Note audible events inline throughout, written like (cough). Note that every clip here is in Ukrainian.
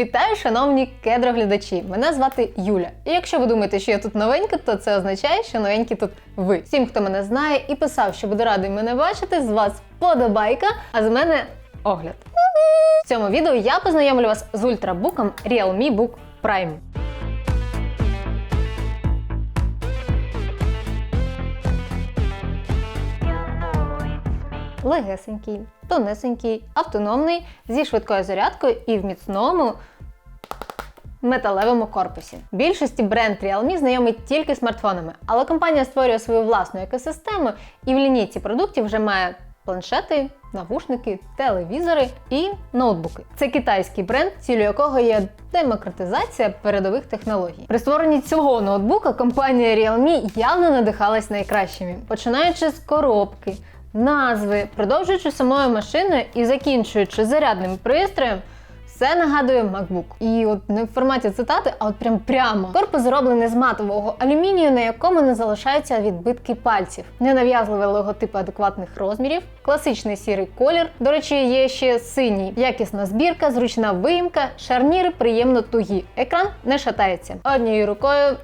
Вітаю, шановні кедроглядачі! Мене звати Юля. І якщо ви думаєте, що я тут новенька, то це означає, що новенькі тут ви. Всім, хто мене знає і писав, що буде радий мене бачити, з вас подобайка, а з мене огляд. В цьому відео я познайомлю вас з ультрабуком Realme Book Prime. Легесенький, тонесенький, автономний, зі швидкою зарядкою і в міцному металевому корпусі. Більшості бренд Realme знайомий тільки смартфонами, але компанія створює свою власну екосистему і в лінійці продуктів вже має планшети, навушники, телевізори і ноутбуки. Це китайський бренд, цілю якого є демократизація передових технологій. При створенні цього ноутбука компанія Realme явно надихалась найкращими, починаючи з коробки, назви, продовжуючи самою машиною і закінчуючи зарядним пристроєм. Все нагадує MacBook. І от не в форматі цитати, а от прям прямо. Корпус зроблений з матового алюмінію, на якому не залишаються відбитки пальців, ненав'язливий логотип адекватних розмірів, класичний сірий колір. До речі, є ще синій, якісна збірка, зручна виїмка, шарніри приємно тугі. Екран не шатається. Однією рукою.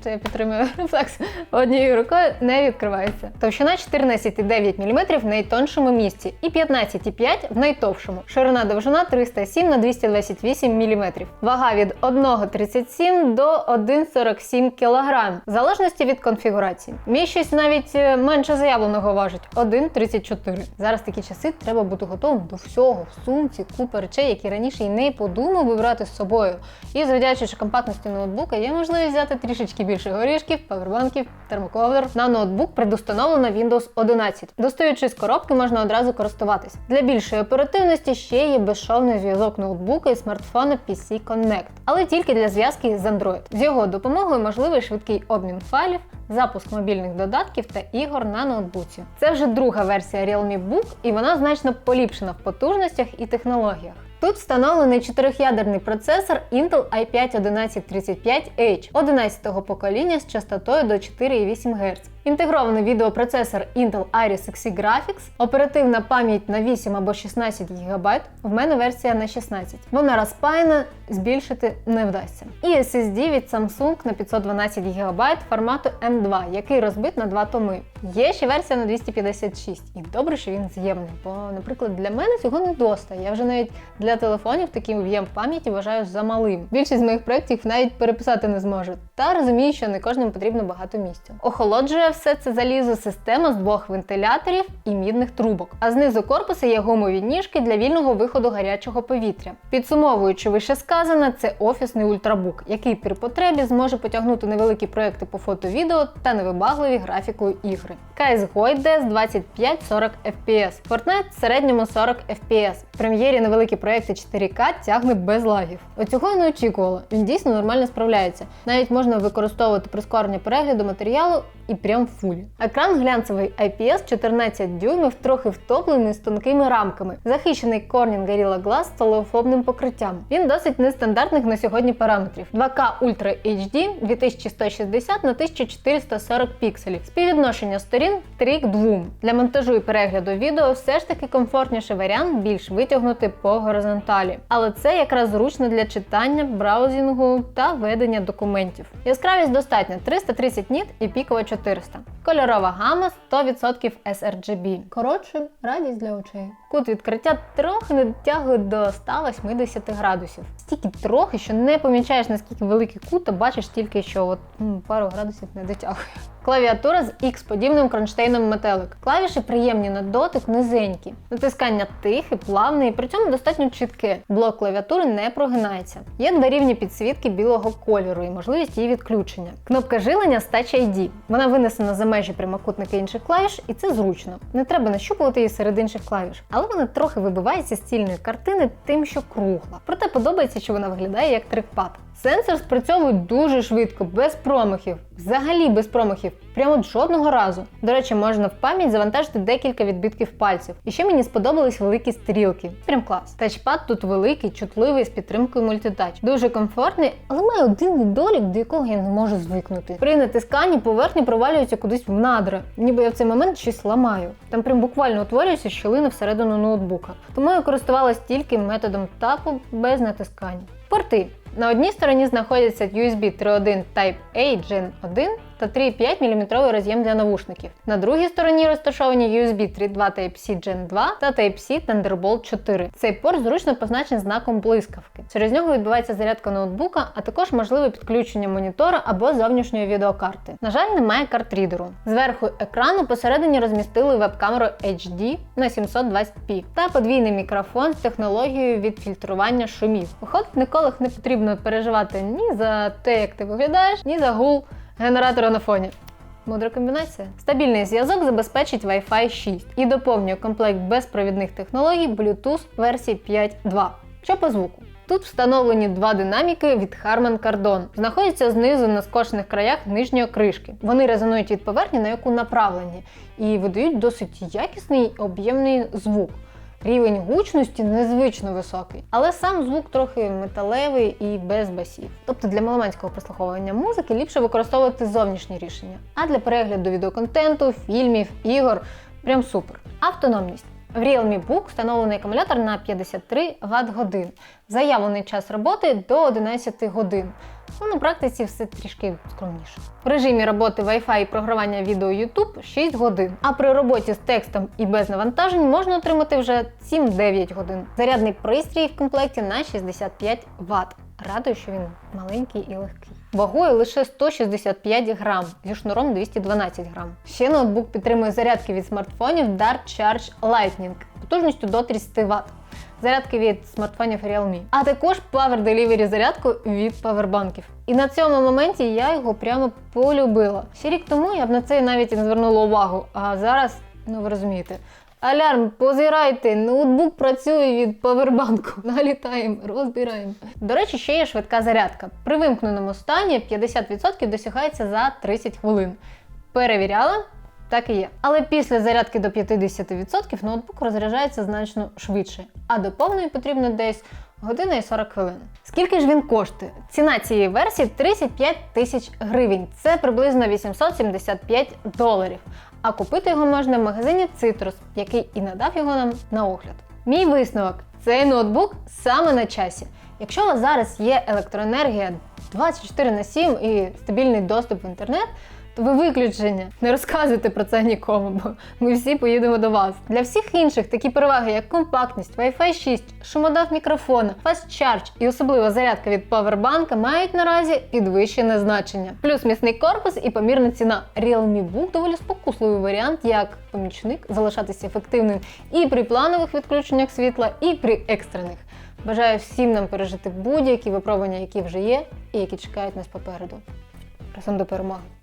Це я підтримую (laughs) рефлекс. Однією рукою не відкривається. Товщина 14,9 мм в найтоншому місці і 15,5 в найтовшому. Ширина довжина 307 на 228 мм. Вага від 1,37 до 1,47 кг, в залежності від конфігурації. Мій щось навіть е, менше заявленого важить 1,34. Зараз такі часи треба бути готовим до всього в сумці, купа речей, які раніше й не подумав би брати з собою. І завдячуючи компактності ноутбука, є можливість взяти трішечки більше горішків, павербанків, термоковдр. На ноутбук предустановлено Windows 11. Достаючи з коробки, можна одразу користуватись. Для більшої оперативності ще є безшовний зв'язок ноутбука і смартфона PC Connect, але тільки для зв'язки з Android. З його допомогою можливий швидкий обмін файлів, запуск мобільних додатків та ігор на ноутбуці. Це вже друга версія Realme Book, і вона значно поліпшена в потужностях і технологіях. Тут встановлений чотирьохядерний процесор Intel i5 1135H 11-го покоління з частотою до 4,8 Гц. Інтегрований відеопроцесор Intel Iris Xe Graphics, оперативна пам'ять на 8 або 16 ГБ, в мене версія на 16. Вона розпаяна, збільшити не вдасться. І SSD від Samsung на 512 ГБ формату M2, який розбит на два томи. Є ще версія на 256, і добре, що він з'ємний, бо, наприклад, для мене цього не доста. Я вже навіть для телефонів такий об'єм пам'яті вважаю замалим. Більшість з моїх проєктів навіть переписати не зможу. Та розумію, що не кожному потрібно багато місця. Охолоджує все це залізо система з двох вентиляторів і мідних трубок. А знизу корпуса є гумові ніжки для вільного виходу гарячого повітря. Підсумовуючи вище сказане, це офісний ультрабук, який при потребі зможе потягнути невеликі проекти по фото-відео та невибагливі графікою ігри. CSGO йде з 25-40 FPS, Fortnite в середньому 40 FPS. В прем'єрі невеликі проекти 4К тягне без лагів. Оцього я не очікувала. Він дійсно нормально справляється. Навіть можна використовувати прискорення перегляду матеріалу і прям в фулі. Екран глянцевий IPS 14 дюймів, трохи втоплений з тонкими рамками, захищений Corning Gorilla Glass з толеофобним покриттям. Він досить нестандартних на сьогодні параметрів: 2К Ultra HD 2160 на 1440 пікселів. Співвідношення сторін 3 к 2. Для монтажу і перегляду відео все ж таки комфортніший варіант більш витягнути по горизонталі. Але це якраз зручно для читання, браузінгу та ведення документів. Яскравість достатня 330 ніт і пікова 400. Кольорова гама 100% sRGB. Коротше, радість для очей. Кут відкриття трохи не дотягує до 180 градусів. Стільки трохи, що не помічаєш наскільки великий кут, а бачиш тільки, що от м, пару градусів не дотягує. Клавіатура з X-подібним кронштейном метелик. Клавіші приємні на дотик, низенькі. Натискання тихе, плавне і при цьому достатньо чітке. Блок клавіатури не прогинається. Є два рівні підсвітки білого кольору і можливість її відключення. Кнопка жилення з Touch ID. Вона винесена за межі прямокутника інших клавіш, і це зручно. Не треба нащупувати її серед інших клавіш. Але вона трохи вибивається з цільної картини тим, що кругла. Проте подобається, що вона виглядає як трекпад. Сенсор спрацьовує дуже швидко, без промахів. Взагалі без промахів. Прямо жодного разу. До речі, можна в пам'ять завантажити декілька відбитків пальців. І ще мені сподобались великі стрілки. Прям клас. Тачпад тут великий, чутливий з підтримкою мультитач. Дуже комфортний, але має один недолік, до якого я не можу звикнути. При натисканні поверхня провалюється кудись в надра, ніби я в цей момент щось ламаю. Там прям буквально утворюється щілина всередину ноутбука. Тому я користувалась тільки методом тапу без натискання. Порти. На одній стороні знаходяться USB 3.1 Type-A Gen 1 та 3,5 мм роз'єм для навушників. На другій стороні розташовані USB 3.2 Type-C Gen 2 та Type-C Thunderbolt 4. Цей порт зручно позначений знаком блискавки. Через нього відбувається зарядка ноутбука, а також можливе підключення монітора або зовнішньої відеокарти. На жаль, немає картрідеру. Зверху екрану посередині розмістили веб-камеру HD на 720p та подвійний мікрофон з технологією відфільтрування шумів. Виходить, ніколи не потрібно переживати ні за те, як ти виглядаєш, ні за гул генератора на фоні. Мудра комбінація. Стабільний зв'язок забезпечить Wi-Fi 6 і доповнює комплект безпровідних технологій Bluetooth версії 5.2. Що по звуку? Тут встановлені два динаміки від Harman Kardon. Знаходяться знизу на скошених краях нижньої кришки. Вони резонують від поверхні, на яку направлені, і видають досить якісний об'ємний звук. Рівень гучності незвично високий, але сам звук трохи металевий і без басів. Тобто для меломанського прослуховування музики ліпше використовувати зовнішні рішення. А для перегляду відеоконтенту, фільмів, ігор прям супер. Автономність. В Realme Book встановлений акумулятор на 53 Вт годин. Заявлений час роботи до 11 годин. Ну, на практиці все трішки скромніше. В режимі роботи Wi-Fi і програвання відео YouTube 6 годин. А при роботі з текстом і без навантажень можна отримати вже 7-9 годин. Зарядний пристрій в комплекті на 65 Вт. Радую, що він маленький і легкий. Вагою лише 165 грам зі шнуром 212 грам. Ще ноутбук підтримує зарядки від смартфонів Dart Charge Lightning потужністю до 30 Вт. Зарядки від смартфонів Realme, а також Power Delivery зарядку від павербанків. І на цьому моменті я його прямо полюбила. Ще рік тому я б на це навіть і не звернула увагу. А зараз, ну ви розумієте. Алярм, позирайте, ноутбук працює від павербанку. (laughs) Налітаємо, розбираємо. До речі, ще є швидка зарядка. При вимкненому стані 50% досягається за 30 хвилин. Перевіряла, так і є. Але після зарядки до 50% ноутбук розряджається значно швидше, а до повної потрібно десь година і 40 хвилин. Скільки ж він коштує? Ціна цієї версії 35 тисяч гривень. Це приблизно 875 доларів. А купити його можна в магазині Citrus, який і надав його нам на огляд. Мій висновок: цей ноутбук саме на часі. Якщо у вас зараз є електроенергія 24 на 7 і стабільний доступ в інтернет, ви виключення. Не розказуйте про це нікому, бо ми всі поїдемо до вас. Для всіх інших такі переваги, як компактність, Wi-Fi 6, шумодав мікрофона, Fast Charge і особливо зарядка від павербанка мають наразі підвищене значення. Плюс міцний корпус і помірна ціна. Realme Book доволі спокусливий варіант, як помічник залишатися ефективним і при планових відключеннях світла, і при екстрених. Бажаю всім нам пережити будь-які випробування, які вже є, і які чекають нас попереду. Разом до перемоги!